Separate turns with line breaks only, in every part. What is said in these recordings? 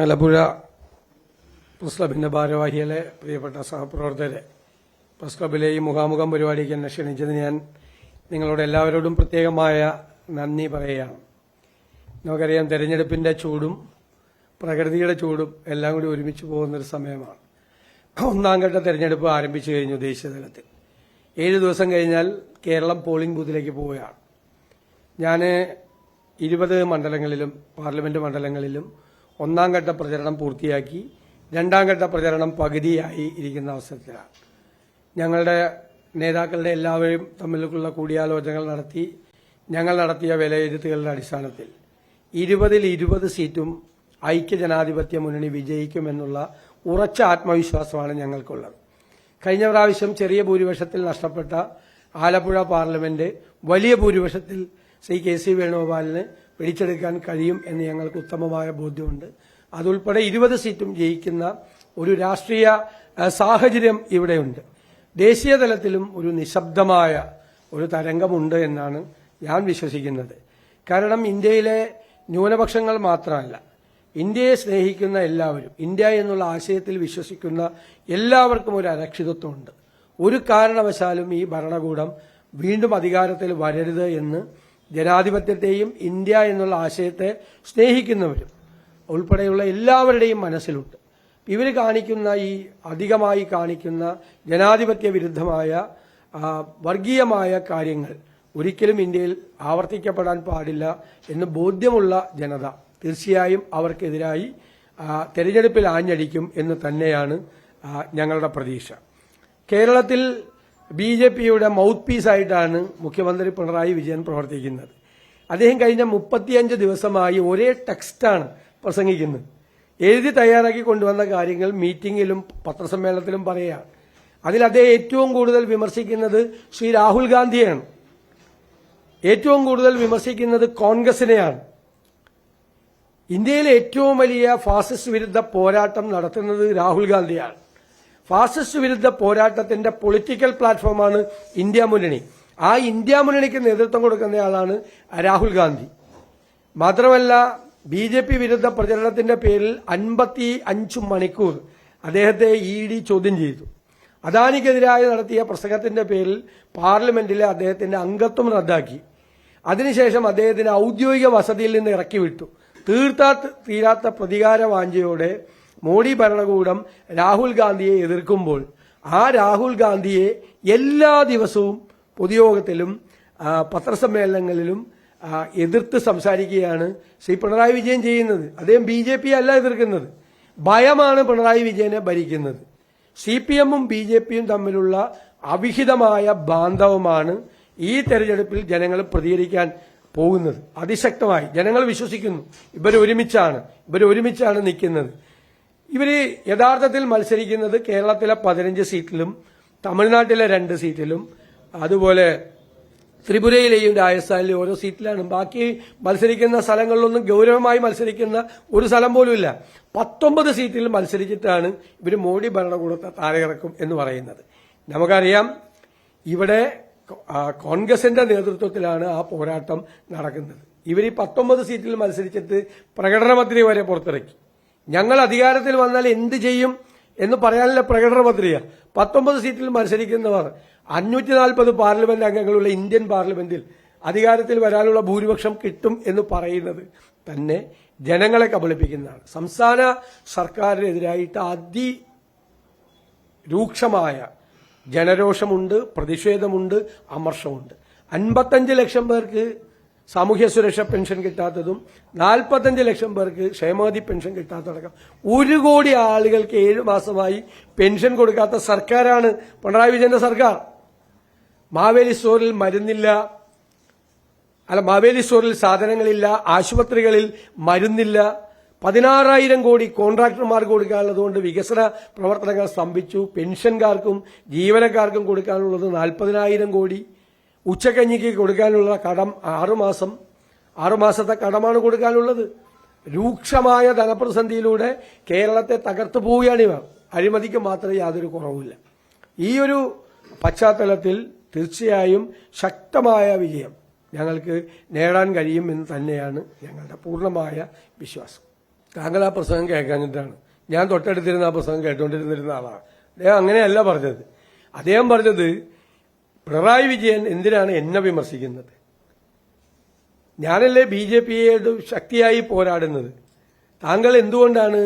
Alappuzha press ക്ലബിന്റെ ഭാരവാഹികളെ പ്രിയപ്പെട്ട സഹപ്രവർത്തകരെ പ്രസ് ക്ലബിലെ ഈ മുഖാമുഖം പരിപാടിക്ക് എന്നെ ക്ഷണിച്ചതിന് ഞാൻ നിങ്ങളോട് എല്ലാവരോടും പ്രത്യേകമായ നന്ദി പറയുകയാണ്. നമുക്കറിയാം തെരഞ്ഞെടുപ്പിന്റെ ചൂടും പ്രകൃതിയുടെ ചൂടും എല്ലാം കൂടി ഒരുമിച്ച് പോകുന്നൊരു സമയമാണ്. ഒന്നാം ഘട്ട തെരഞ്ഞെടുപ്പ് ആരംഭിച്ചു കഴിഞ്ഞു ദേശീയ തലത്തിൽ. ഏഴ് ദിവസം കഴിഞ്ഞാൽ കേരളം പോളിംഗ് ബൂത്തിലേക്ക് പോവുകയാണ്. ഞാൻ ഇരുപത് മണ്ഡലങ്ങളിലും പാർലമെന്റ് മണ്ഡലങ്ങളിലും ഒന്നാം ഘട്ട പ്രചരണം പൂർത്തിയാക്കി രണ്ടാം ഘട്ട പ്രചരണം പകുതിയായി ഇരിക്കുന്ന അവസരത്തിലാണ്. ഞങ്ങളുടെ നേതാക്കളുടെ എല്ലാവരും തമ്മിലുള്ള കൂടിയാലോചനകൾ നടത്തി ഞങ്ങൾ നടത്തിയ വിലയിരുത്തലുകളുടെ അടിസ്ഥാനത്തിൽ ഇരുപതിൽ ഇരുപത് സീറ്റും ഐക്യജനാധിപത്യ മുന്നണി വിജയിക്കുമെന്നുള്ള ഉറച്ച ആത്മവിശ്വാസമാണ് ഞങ്ങൾക്കുള്ളത്. കഴിഞ്ഞ പ്രാവശ്യം ചെറിയ ഭൂരിപക്ഷത്തിൽ നഷ്ടപ്പെട്ട ആലപ്പുഴ പാർലമെന്റ് വലിയ ഭൂരിപക്ഷത്തിൽ ശ്രീ കെ സി വേണുഗോപാലിന് പിടിച്ചെടുക്കാൻ കഴിയും എന്ന് ഞങ്ങൾക്ക് ഉത്തമമായ ബോധ്യമുണ്ട്. അതുൾപ്പെടെ ഇരുപത് സീറ്റും ജയിക്കുന്ന ഒരു രാഷ്ട്രീയ സാഹചര്യം ഇവിടെയുണ്ട്. ദേശീയ തലത്തിലും ഒരു നിശബ്ദമായ ഒരു തരംഗമുണ്ട് എന്നാണ് ഞാൻ വിശ്വസിക്കുന്നത്. കാരണം ഇന്ത്യയിലെ ന്യൂനപക്ഷങ്ങൾ മാത്രമല്ല ഇന്ത്യയെ സ്നേഹിക്കുന്ന എല്ലാവരും ഇന്ത്യ എന്നുള്ള ആശയത്തിൽ വിശ്വസിക്കുന്ന എല്ലാവർക്കും ഒരു അരക്ഷിതത്വമുണ്ട്. ഒരു കാരണവശാലും ഈ ഭരണകൂടം വീണ്ടും അധികാരത്തിൽ വരരുത് എന്ന് ജനാധിപത്യത്തെയും ഇന്ത്യ എന്നുള്ള ആശയത്തെ സ്നേഹിക്കുന്നവരും ഉൾപ്പെടെയുള്ള എല്ലാവരുടെയും മനസ്സിലുണ്ട്. ഇവർ കാണിക്കുന്ന ഈ അധികമായി കാണിക്കുന്ന ജനാധിപത്യ വിരുദ്ധമായ വർഗീയമായ കാര്യങ്ങൾ ഒരിക്കലും ഇന്ത്യയിൽ ആവർത്തിക്കപ്പെടാൻ പാടില്ല എന്ന് ബോധ്യമുള്ള ജനത തീർച്ചയായും അവർക്കെതിരായി തെരഞ്ഞെടുപ്പിൽ ആഞ്ഞടിക്കും എന്ന് തന്നെയാണ് ഞങ്ങളുടെ പ്രതീക്ഷ. കേരളത്തിൽ ബി ജെ പിയുടെ മൗത്ത് പീസായിട്ടാണ് മുഖ്യമന്ത്രി പിണറായി വിജയൻ പ്രവർത്തിക്കുന്നത്. അദ്ദേഹം കഴിഞ്ഞ മുപ്പത്തിയഞ്ച് ദിവസമായി ഒരേ ടെക്സ്റ്റാണ് പ്രസംഗിക്കുന്നത്. എഴുതി തയ്യാറാക്കി കൊണ്ടുവന്ന കാര്യങ്ങൾ മീറ്റിംഗിലും പത്രസമ്മേളനത്തിലും പറയുകയാണ് അതിൽ അദ്ദേഹം ഏറ്റവും കൂടുതൽ വിമർശിക്കുന്നത് ശ്രീ രാഹുൽ ഗാന്ധിയാണ്. ഏറ്റവും കൂടുതൽ വിമർശിക്കുന്നത് കോൺഗ്രസിനെയാണ്. ഇന്ത്യയിലെ ഏറ്റവും വലിയ ഫാസിസ്റ്റ് വിരുദ്ധ പോരാട്ടം നടത്തുന്നത് രാഹുൽ ഗാന്ധിയാണ്. ഫാസിസ്റ്റ് വിരുദ്ധ പോരാട്ടത്തിന്റെ പൊളിറ്റിക്കൽ പ്ലാറ്റ്ഫോമാണ് ഇന്ത്യ മുന്നണി. ആ ഇന്ത്യ മുന്നണിക്ക് നേതൃത്വം കൊടുക്കുന്നയാളാണ് രാഹുൽ ഗാന്ധി. മാത്രമല്ല ബി ജെ പി വിരുദ്ധ പ്രചരണത്തിന്റെ പേരിൽ അൻപത്തി അഞ്ച് മണിക്കൂർ അദ്ദേഹത്തെ ഇ ഡി ചോദ്യം ചെയ്തു. അദാനിക്കെതിരായി നടത്തിയ പ്രസംഗത്തിന്റെ പേരിൽ പാർലമെന്റിലെ അദ്ദേഹത്തിന്റെ അംഗത്വം റദ്ദാക്കി. അതിനുശേഷം അദ്ദേഹത്തിന് ഔദ്യോഗിക വസതിയിൽ നിന്ന് ഇറക്കിവിട്ടു. തീർത്താ തീരാത്ത പ്രതികാര വാഞ്ചയോടെ മോഡി ഭരണകൂടം രാഹുൽ ഗാന്ധിയെ എതിർക്കുമ്പോൾ ആ രാഹുൽ ഗാന്ധിയെ എല്ലാ ദിവസവും പൊതുയോഗത്തിലും പത്രസമ്മേളനങ്ങളിലും എതിർത്ത് സംസാരിക്കുകയാണ് ശ്രീ പിണറായി വിജയൻ ചെയ്യുന്നത്. അദ്ദേഹം ബി ജെ പി അല്ല എതിർക്കുന്നത്. ഭയമാണ് പിണറായി വിജയനെ ഭരിക്കുന്നത്. സി പി എമ്മും ബി ജെ പിയും തമ്മിലുള്ള അവിഹിതമായ ബാന്ധവമാണ് ഈ തെരഞ്ഞെടുപ്പിൽ ജനങ്ങൾ പ്രതികരിക്കാൻ പോകുന്നത്. അതിശക്തമായി. ജനങ്ങൾ വിശ്വസിക്കുന്നു. ഇവരൊരുമിച്ചാണ്. ഇവരൊരുമിച്ചാണ് നിൽക്കുന്നത്. ഇവർ യഥാർത്ഥത്തിൽ മത്സരിക്കുന്നത് കേരളത്തിലെ പതിനഞ്ച് സീറ്റിലും തമിഴ്നാട്ടിലെ രണ്ട് സീറ്റിലും അതുപോലെ ത്രിപുരയിലെയും രാജസ്ഥാനിലെയും ഓരോ സീറ്റിലാണ്. ബാക്കി മത്സരിക്കുന്ന സ്ഥലങ്ങളിലൊന്നും ഗൗരവമായി മത്സരിക്കുന്ന ഒരു സ്ഥലം പോലുമില്ല. പത്തൊമ്പത് സീറ്റിൽ മത്സരിച്ചിട്ടാണ് ഇവർ മോഡി ഭരണകൂടത്തെ താഴെയിറക്കും എന്ന് പറയുന്നത്. നമുക്കറിയാം ഇവിടെ കോൺഗ്രസിന്റെ നേതൃത്വത്തിലാണ് ആ പോരാട്ടം നടക്കുന്നത്. ഇവർ ഈ പത്തൊമ്പത് സീറ്റിൽ മത്സരിച്ചിട്ട് പ്രകടനപത്രിക വരെ പുറത്തിറക്കി. ഞങ്ങൾ അധികാരത്തിൽ വന്നാൽ എന്ത് ചെയ്യും എന്ന് പറയാനുള്ള പ്രകടന പത്രിക. പത്തൊമ്പത് സീറ്റിൽ മത്സരിക്കുന്നവർ അഞ്ഞൂറ്റി നാൽപ്പത് പാർലമെന്റ് അംഗങ്ങളുള്ള ഇന്ത്യൻ പാർലമെന്റിൽ അധികാരത്തിൽ വരാനുള്ള ഭൂരിപക്ഷം കിട്ടും എന്ന് പറയുന്നത് തന്നെ ജനങ്ങളെ കബളിപ്പിക്കുന്നതാണ്. സംസ്ഥാന സർക്കാരിനെതിരായിട്ട് അതി രൂക്ഷമായ ജനരോഷമുണ്ട് പ്രതിഷേധമുണ്ട് അമർഷമുണ്ട്. അൻപത്തഞ്ച് ലക്ഷം പേർക്ക് സാമൂഹ്യ സുരക്ഷ പെൻഷൻ കിട്ടാത്തതും നാൽപ്പത്തഞ്ച് ലക്ഷം പേർക്ക് ക്ഷേമനിധി പെൻഷൻ കിട്ടാത്തതടക്കം. ഒരു കോടി ആളുകൾക്ക് ഏഴ് മാസമായി പെൻഷൻ കൊടുക്കാത്ത സർക്കാരാണ് പിണറായി വിജയന്റെ സർക്കാർ. മാവേലി സ്റ്റോറിൽ മരുന്നില്ല. അല്ല മാവേലി സ്റ്റോറിൽ സാധനങ്ങളില്ല ആശുപത്രികളിൽ മരുന്നില്ല. പതിനാറായിരം കോടി കോൺട്രാക്ടർമാർക്ക് കൊടുക്കാനുള്ളതുകൊണ്ട് വികസന പ്രവർത്തനങ്ങൾ സ്തംഭിച്ചു. പെൻഷൻകാർക്കും ജീവനക്കാർക്കും കൊടുക്കാനുള്ളത് നാൽപ്പതിനായിരം കോടി. ഉച്ചക്കഞ്ഞിക്ക് കൊടുക്കാനുള്ള കടം ആറുമാസം ആറുമാസത്തെ കടമാണ് കൊടുക്കാനുള്ളത്. രൂക്ഷമായ ധനപ്രതിസന്ധിയിലൂടെ കേരളത്തെ തകർത്തു പോവുകയാണ് ഇവർ. അഴിമതിക്ക് മാത്രമേ യാതൊരു കുറവുമില്ല. ഈ ഒരു പശ്ചാത്തലത്തിൽ തീർച്ചയായും ശക്തമായ വിജയം ഞങ്ങൾക്ക് നേടാൻ കഴിയുമെന്ന് തന്നെയാണ് ഞങ്ങളുടെ പൂർണമായ വിശ്വാസം. താങ്കൾ ആ പ്രസംഗം കേൾക്കാഞ്ഞിട്ടാണ്. ഞാൻ തൊട്ടടുത്തിരുന്ന ആ പ്രസംഗം കേട്ടുകൊണ്ടിരുന്നിരുന്ന ആളാണ്. അദ്ദേഹം അങ്ങനെയല്ല പറഞ്ഞത്. അദ്ദേഹം പറഞ്ഞത് പിണറായി വിജയൻ എന്തിനാണ് എന്നെ വിമർശിക്കുന്നത്? ഞാനല്ലേ ബി ജെ പിയോട് ശക്തിയായി പോരാടുന്നത്? താങ്കൾ എന്തുകൊണ്ടാണ്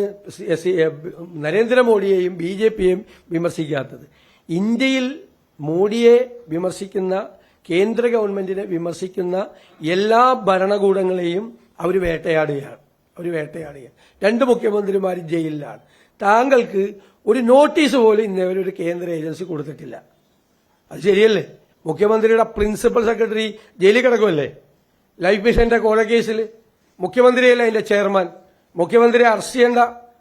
നരേന്ദ്രമോദിയെയും ബി ജെ പിയെയും വിമർശിക്കാത്തത്? ഇന്ത്യയിൽ മോഡിയെ വിമർശിക്കുന്ന കേന്ദ്ര ഗവൺമെന്റിനെ വിമർശിക്കുന്ന എല്ലാ ഭരണകൂടങ്ങളെയും അവർ വേട്ടയാടുകയാണ്. അവർ വേട്ടയാടുകയാണ്. രണ്ട് മുഖ്യമന്ത്രിമാർ ജയിലിലാണ്. താങ്കൾക്ക് ഒരു നോട്ടീസ് പോലും ഇന്നേവരെ ഒരു കേന്ദ്ര ഏജൻസി കൊടുത്തിട്ടില്ല. അത് ശരിയല്ലേ? മുഖ്യമന്ത്രിയുടെ പ്രിൻസിപ്പൽ സെക്രട്ടറി ജയിലിൽ കിടക്കുമല്ലേ ലൈഫ് മിഷന്റെ കോലക്കേസിൽ മുഖ്യമന്ത്രിയല്ല അതിന്റെ ചെയർമാൻ. മുഖ്യമന്ത്രിയെ അറസ്റ്റ് ചെയ്യേണ്ട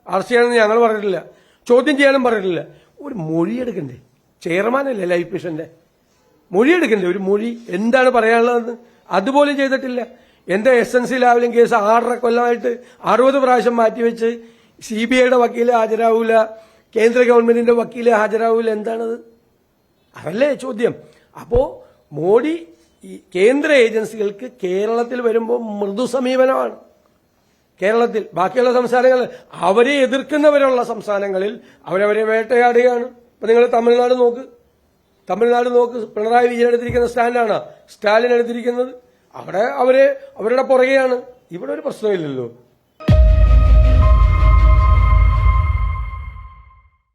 അറസ്റ്റ് ചെയ്യണമെന്ന് ഞങ്ങൾ പറഞ്ഞിട്ടില്ല. ചോദ്യം ചെയ്യാനും പറഞ്ഞിട്ടില്ല. ഒരു മൊഴി എടുക്കണ്ടേ? ചെയർമാനല്ലേ ലൈഫ് മിഷന്റെ. മൊഴി എടുക്കണ്ടേ? ഒരു മൊഴി എന്താണ് പറയാനുള്ളതെന്ന്? അതുപോലും ചെയ്തിട്ടില്ല. എന്റെ എസ് എൻ സി ലാവലും കേസ് ആറര കൊല്ലമായിട്ട് അറുപത് പ്രാവശ്യം മാറ്റിവെച്ച് സി ബി ഐയുടെ വക്കീൽ ഹാജരാവൂല. കേന്ദ്ര ഗവൺമെന്റിന്റെ വക്കീൽ ഹാജരാവൂല. എന്താണത്? അതല്ലേ ചോദ്യം? അപ്പോ മോഡി ഈ കേന്ദ്ര ഏജൻസികൾക്ക് കേരളത്തിൽ വരുമ്പോൾ മൃദു സമീപനമാണ്. കേരളത്തിൽ ബാക്കിയുള്ള സംസ്ഥാനങ്ങൾ അവരെ എതിർക്കുന്നവരുള്ള സംസ്ഥാനങ്ങളിൽ അവരവരെ വേട്ടയാടുകയാണ്. ഇപ്പൊ നിങ്ങൾ തമിഴ്നാട് നോക്ക്. തമിഴ്നാട് നോക്ക്. പിണറായി വിജയൻ എടുത്തിരിക്കുന്ന സ്റ്റാൻഡാണ്. സ്റ്റാലിൻ എടുത്തിരിക്കുന്നത്. അവിടെ അവരെ അവരുടെ പുറകെയാണ്. ഇവിടെ ഒരു പ്രശ്നമില്ലല്ലോ.